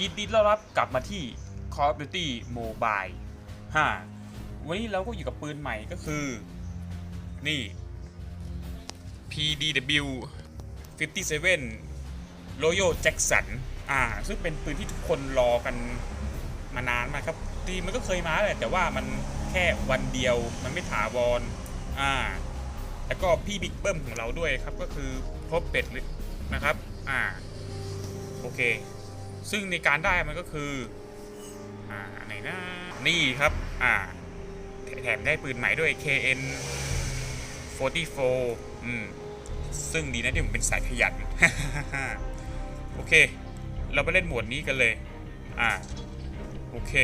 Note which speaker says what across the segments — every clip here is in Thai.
Speaker 1: ยินดีต้อนรับกลับมาที่ Call of Duty Mobile 5 วันนี้เราก็อยู่กับปืนใหม่ก็คือ นี่ PDW 57 Royal Jackson อ่า ซึ่งเป็นปืนที่ทุกคนรอกันมานานมากครับทีมันก็เคยมาแหละแต่ว่ามันแค่วันเดียวมันไม่ถาวรอ่า แล้วก็พี่บิ๊กเบิ้มของเราด้วยครับก็คือพบเป็ดนะครับ อ่า โอเค ซึ่งในการได้มันก็คืออ่าไหนนะนี่ครับอ่าแถมได้ปืนใหม่ด้วย KN 44อืมซึ่งดีนะที่ผมเป็นสายขยัน โอเค เราไปเล่นหมวดนี้กันเลย อ่า โอเค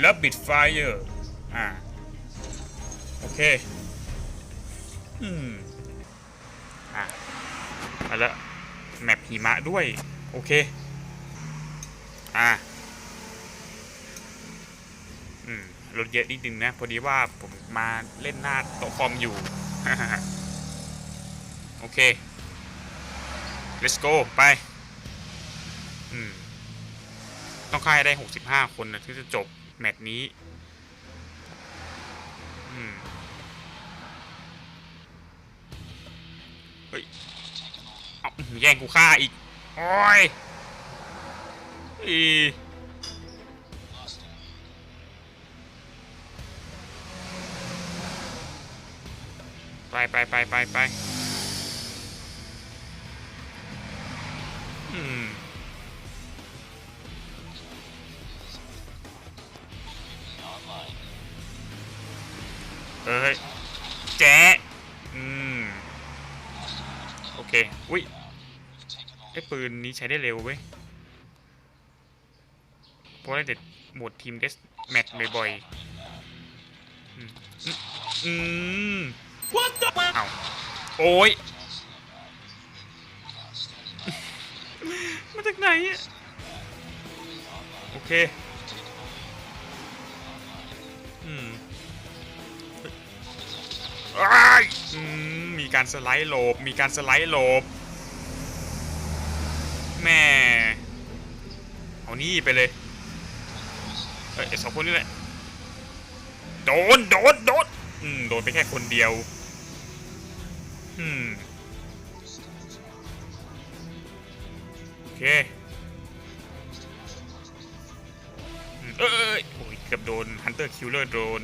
Speaker 1: แล้วบิดไฟเออร์อ่า โอเค อืม อะมาล้ว แมปหิมะด้วย โอเค อะอืมรถเยอะนิดนึงนะ พอดีว่าผมมาเล่นหน้าโต๊ะคอมอยู่ โอเค let's go ไปอืมต้องค่ายได้ 65 คนนะถึงจะจบ แมตช์นี้ อืม แย่งกูฆ่าอีก โอ้ยอีไปไปไปไปไปอืม ปืนนี้ใช้ได้เร็วเว้ยเพราะได้แต่โหมดทีมเดสแมทบ่อยๆอืมอืมเอาโอ้ยมาจากไหนอะโอเคอืมอ้ายอืมมีการสไลด์โหลบ มีการสไลด์โหลบ แม่เอานี่ไปเลยเอ้ยไอ้สองคนนี่แหละโดนโดนโดนอืมโดนไปแค่คนเดียว อืมโอเคเอ้ยเอ้ยโอ้ยเกือบโดน Hunter Killer โดน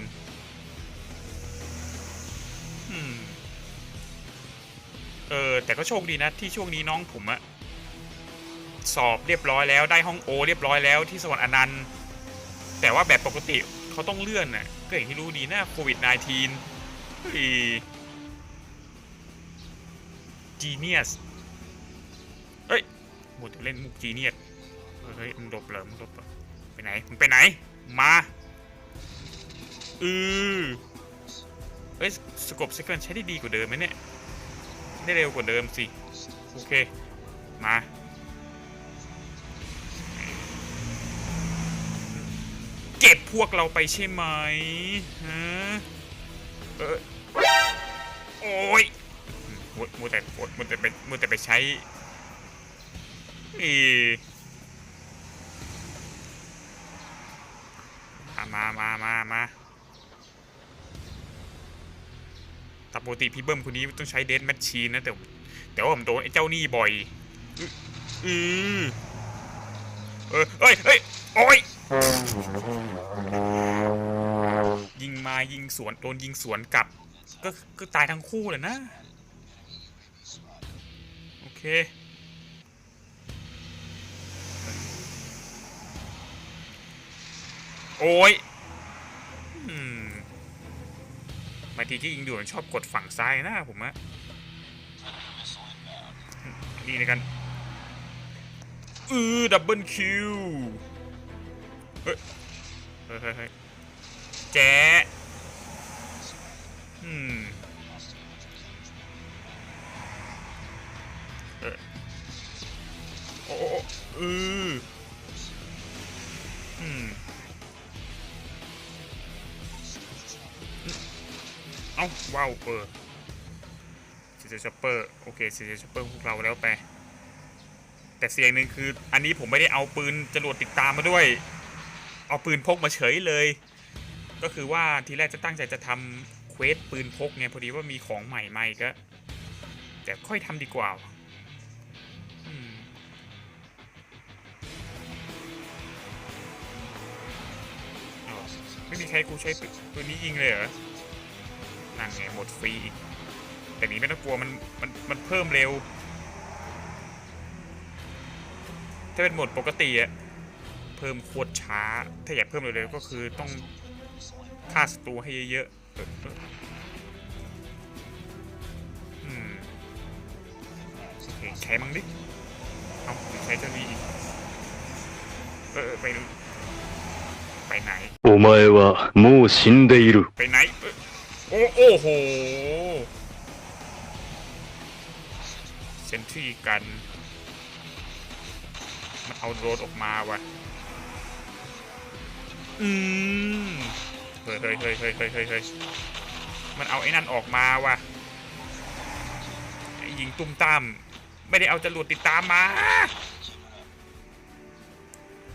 Speaker 1: อืมเออแต่ก็โชคดีนะที่ช่วงนี้น้องผมอะ สอบเรียบร้อยแล้ว ได้ห้องโอ เรียบร้อยแล้วที่สวรรค์อนันต์ แต่ว่าแบบปกติเขาต้องเลื่อนน่ะก็อย่างที่รู้ดีนะโควิด -19 เฮ้ย Genius เฮ้ยหมดเล่นมุก Genius เฮ้ยมึงหลบเหรอมึงหลบเหรอไปไหนมึงไปไหน มาอือเอ้ยสกบเซคันใช้ได้ดีกว่าเดิมไหมเนี่ย ได้เร็วกว่าเดิมสิ โอเค มา พวกเราไปใช่ไหมฮะเออโอ้ยมัวมัวแต่มัวแต่ไปมัวแต่ไปใช้อีมามามามาแต่ปกติพี่เบิ้มคนนี้ต้องใช้เดนแมชชีนนะแต่แต่ว่าผมโดนไอ้เจ้านี่บ่อย อือเออเอ้ยเอ้ยโอ้ย ยิงมายิงสวนโดนยิงสวนกลับ ก็ก็ตายทั้งคู่เลยนะ โอเคโอ้ยอมบางทีที่ยิงด่วนชอบกดฝั่งซ้ายนะผมอะนี่ในกัน อือดับเบิลคิว เฮ้ยเฮ้ยเฮ้ยเฮ้ยแจ๊อืมเออโอ้โอ้อืออืมเอ้าว้าวเออซีเจช็อปเปอร์โอเคซีเจช็อปเปอร์พวกเราแล้วไปแต่เสียงหนึ่งคืออันนี้ผมไม่ได้เอาปืนจรวดติดตามมาด้วย เอาปืนพกมาเฉยเลย ก็คือว่าทีแรกจะตั้งใจจะทำเควสปืนพกไงพอดีว่ามีของใหม่มาอีกก็ แต่ค่อยทำดีกว่าไม่มีใครกูใช้ปืนนี้ยิงเลยเหรอนั่นไงหมดฟรีอีก แต่นี้ไม่ต้องกลัวมันมันมันเพิ่มเร็ว ถ้าเป็นโหมดปกติอะ เพิ่มโคตรช้า ถ้าอยากเพิ่มเร็วๆก็คือต้องฆ่าศัตรูให้เยอะๆอืมโอเคใช้มั้งดิ เอาใช้เจ้านี้อีกเออไปไปไหน
Speaker 2: โอ้ไม่ว่ามูชิดอิรุ
Speaker 1: ไปไหนโอ้โอ้หเซนทรีกันมันเอาโดรนออกมาว่ะ อืมเฮ้ยเฮ้ยเฮ้ยเฮ้ยเฮ้ยเฮ้ยมันเอาไอ้นั่นออกมาว่ะไอ้ยิงตุ้มตามไม่ได้เอาจรวดติดตามมา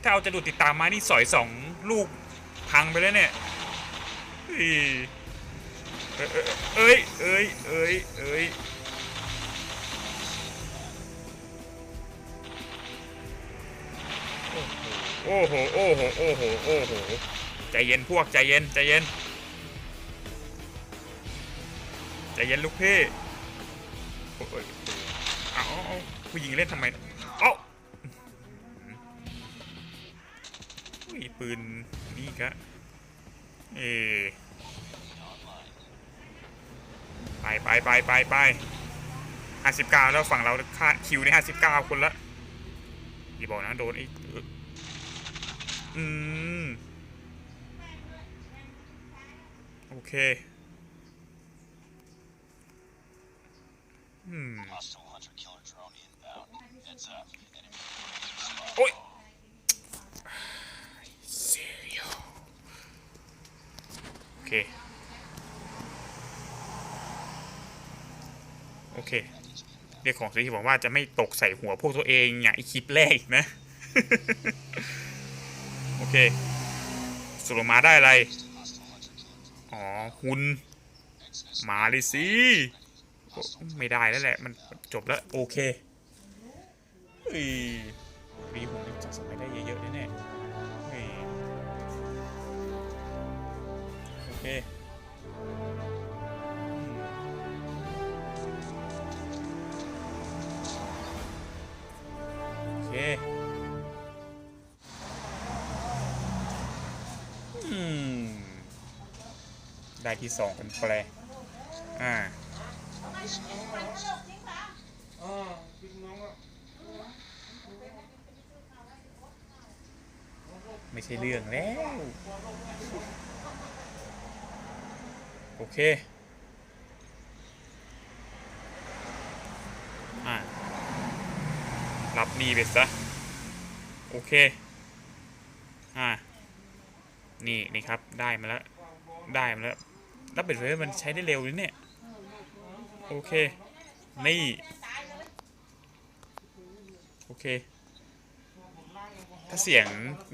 Speaker 1: ถ้าเอาจรวดติดตามมานี่สอยสองลูกพังไปแล้วเนี่ยเฮ้ยเอ้ยเอ้ยเอ้ยเอ้ย โอ้โห โอ้โห โอ้โห โอ้โห ใจเย็นพวกใจเย็นใจเย็น ใจเย็นลูกพี่โอ้ยเอาเอาผู้หญิงเล่นทำไมเอ้าอุ้ยปืนนี่กะเอไปไปไปไปไปห้าสิบเก้าแล้วฝั่งเราค่าคิวในห้าสิบเก้าคนละอย่าบอกนะโดนไอ้ อืม โอเค อืม โอ้ยเซียโอเค โอเคเรียกของสิที่บอกว่าจะไม่ตกใส่หัวพวกตัวเองอย่างไอคลิปแรกนะ เคสุลมาได้อะไร อ๋อคุณมาเลยสิ ไม่ได้แล้วแหละ มันจบแล้ว โอเคอีรีผมจะสมัยได้เยอะๆแน่ๆ ได้ที่สองเป็นแปลอ่าไม่ใช่เรื่องแล้ว โอเค อะรับนี่ไปซะ โอเค อะนี่ นี่ครับ ได้มาแล้ว ได้มาแล้ว รับเป็นเฟมันใช้ได้เร็วเลยเนี่ย โอเค นี่ โอเค ถ้าเสียง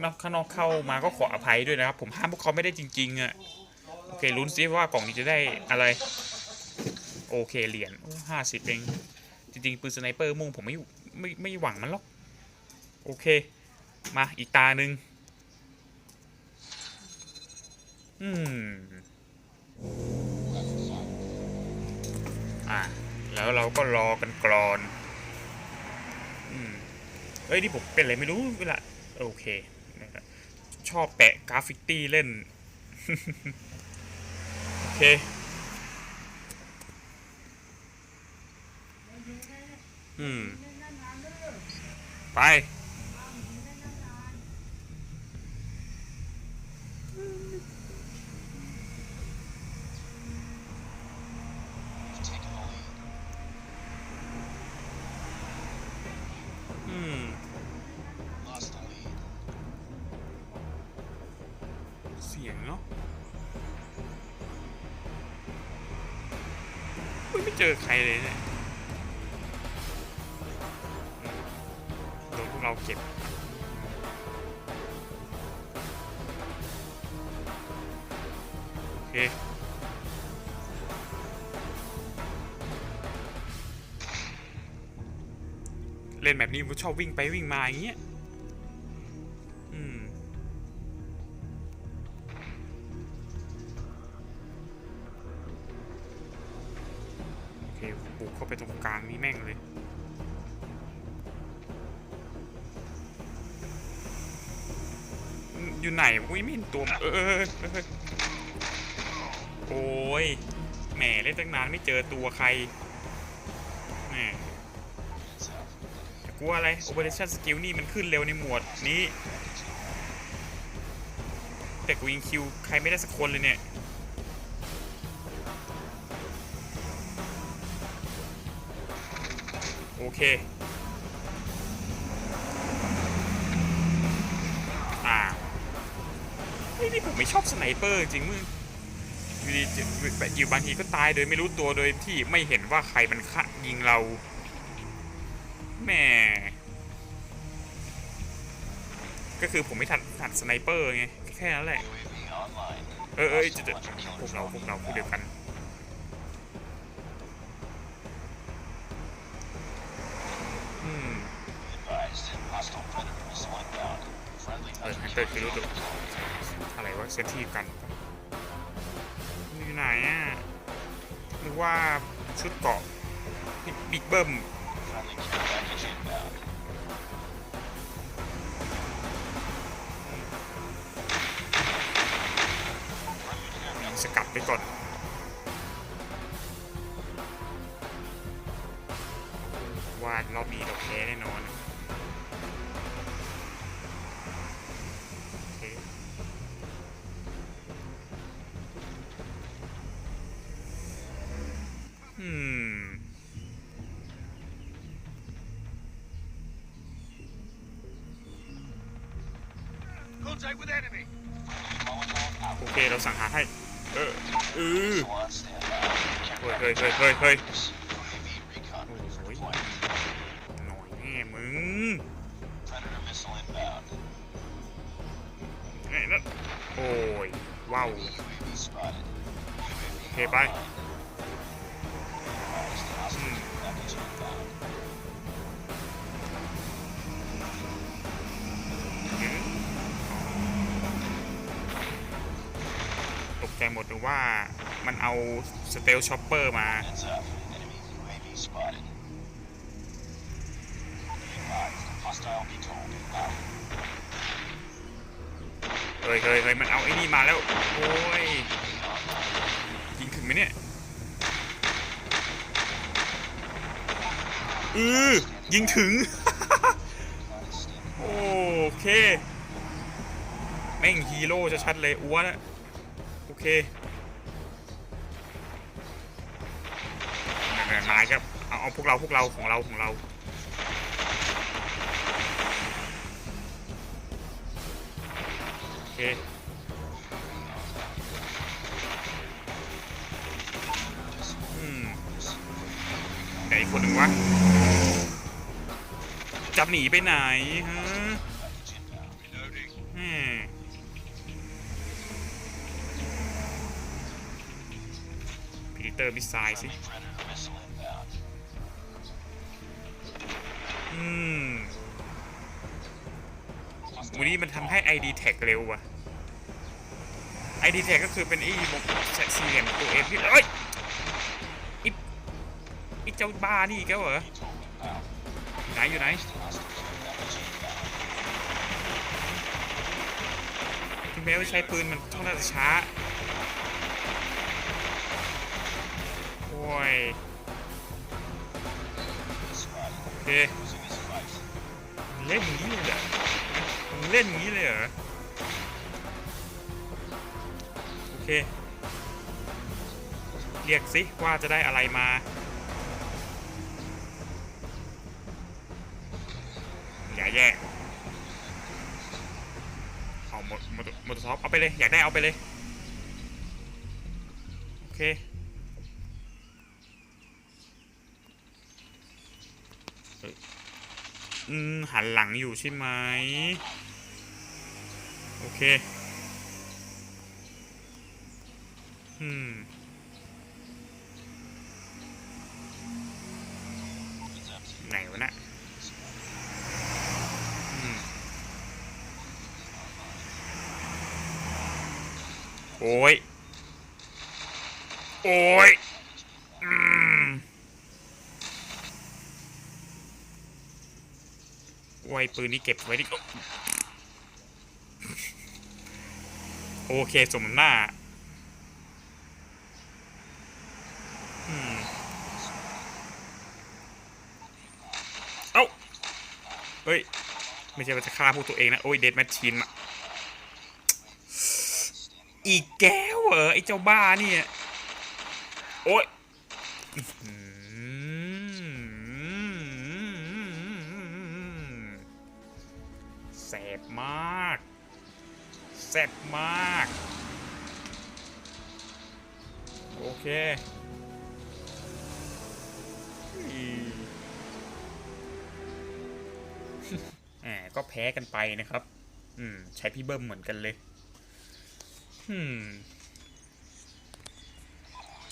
Speaker 1: นอกข้างนอกเข้ามาก็ขออภัยด้วยนะครับ ผมห้ามพวกเขาไม่ได้จริงๆอะ่ะ โอเคลุ้นซิว่ากล่องนี้จะได้อะไร โอเคเหรียญห้าสิบเอง จริงๆปืนสไนเปอร์มุ่งผมไม่ไม่ไม่หวังมันหรอก โอเค มาอีกตาหนึ่งอืม อะแล้วเราก็รอกันกรอนอืมเฮ้ยนี่ผมเป็นอะไรไม่รู้เวลาโอเคนะครับชอบแปะกราฟฟิตี้เล่น โอเคอืมไป เคเล่นแบบนี้ผมชอบวิ่งไปวิ่งมาอย่างเงี้ย อืม โอเคบุกเข้าไปตรงกลางนี่แม่งเลยอยู่ไหนอุ้ยไม่เห็นตัว เออ ยแหมเล่นตั้งนานไม่เจอตัวใครแหม
Speaker 3: Heads up.
Speaker 1: แต่กลัวอะไร Operation Skill นี่มันขึ้นเร็วในหมวดนี้ แต่กูยิงคิวใครไม่ได้สักคนเลยเนี่ยโอเค อ่าเฮ้นี่ผมไม่ชอบสไนเปอร์จริงมึง อยู่ดีจะแบบอยู่บางทีก็ตายโดยไม่รู้ตัวโดยที่ไม่เห็นว่าใครมันฆ่ายิงเราแหม่ก็คือผมไม่ทันทันสไนเปอร์ไงแค่นั้นแหละ เออเออจะจะพวกเราพวกเราพวกเดียวกันอืมเออฮันเตอร์คือรู้ตัวอะไรวะเซนที่กัน อยู่ไหนอะนึกว่าชุดเกาะบิ๊กเบิ้มสกัดไปก่อนว่ารอบนี้เราแพ้แน่นอน โอเค เราสั่งหาให้ เออเออเฮ้ยเฮ้ยเฮ้ยเฮ้ยเฮ้ยหน่อยแน่มึงไงนั่นโอ้ยว้าว
Speaker 3: โอเค
Speaker 1: ไป ใจหมดหรือว่ามันเอาสเตลช็อปเปอร์มา เฮ้ยเฮ้ยเฮ้ยมันเอาไอ้นี่มาแล้ว โอ้ย ยิงถึงไหมเนี่ย อือ ยิงถึง โอเค แม่งฮีโร่จะชัดเลยอ้วนอะ เคนายครับเอาเอาพวกเราพวกเราของเราของเราโอเคอืมไหนคนหนึ่งวะจะหนีไปไหนฮะ เตอร์มิสไซล์สิ อืมวันนี้มันทำให้ ID tag เร็วว่ะ ID tag ก็คือเป็นไอ้บกสี่เหลี่ยมตัวเอ็มที่เอ้ยไอ้ไอ้เจ้าบ้านี่อีกเหรอ ไหนอยู่ไหนถึงแม้ว่าใช้ปืนมันค่องนข้าจะช้า โอ้ย
Speaker 3: Spotted.
Speaker 1: โอเคเล่นอย่างนี้เลยเหรอเล่นอย่างนี้เลยเหรอ โอเค เรียกสิว่าจะได้อะไรมา อย่าแยกเอาหมดหมดหมดซอฟเอาไปเลย อยากได้เอาไปเลย โอเค เฮ้ย อืม หันหลังอยู่ใช่ไหมโอเค อืม ไหนวะนะโอ้ย โอ้ย อืมโอ้ ยปืนนี้เก็บไว้ดิโอเคสมหน้าอเอ้าเฮ้ย ไม่ใช่ว่าจะฆ่าพวกตัวเองนะ โอ้ย เดดแมชชีนอะอีกแก้วเหรอ ไอ้เจ้าบ้าเนี่ย โอ้ย มากแสบมาก โอเคอืมแหมก็แพ้กันไปนะครับ อืม ใช้พี่เบิ้มเหมือนกันเลยอืม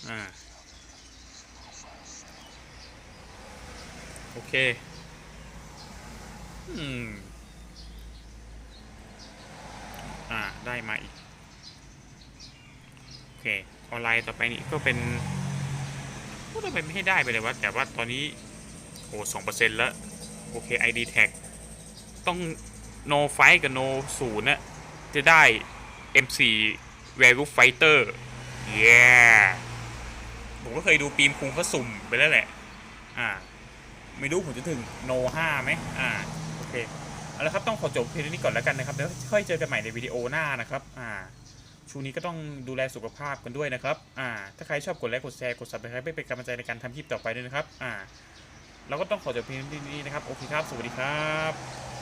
Speaker 1: อ่า โอเค อืม อ่า ได้มาอีก โอเค ออนไลน์ต่อไปนี้ก็เป็นก็ทำไมไม่ให้ได้ไปเลยวะ แต่ว่าตอนนี้ โอ้สองเปอร์เซ็นต์แล้ว โอเค ID tag ต้อง no fight กับ no ศูนย์นะจะได้ M4 Werewolf Fighter yeah ผมก็เคยดูปีมคุงเขาสุ่มไปแล้วแหละ อ่า ไม่รู้ผมจะถึง no 5ไหมอ่า โอเค เอาละครับต้องขอจบเพียงนี้ก่อนแล้วกันนะครับแล้วค่อยเจอกันใหม่ในวิดีโอหน้านะครับอ่าช่วงนี้ก็ต้องดูแลสุขภาพกันด้วยนะครับอ่าถ้าใครชอบกดไลค์กดแชร์กด subscribe เพื่อเป็นกำลังใจในการทำคลิปต่อไปด้วยนะครับอ่าเราก็ต้องขอจบเพียงนี้นะครับ โอเคครับ สวัสดีครับ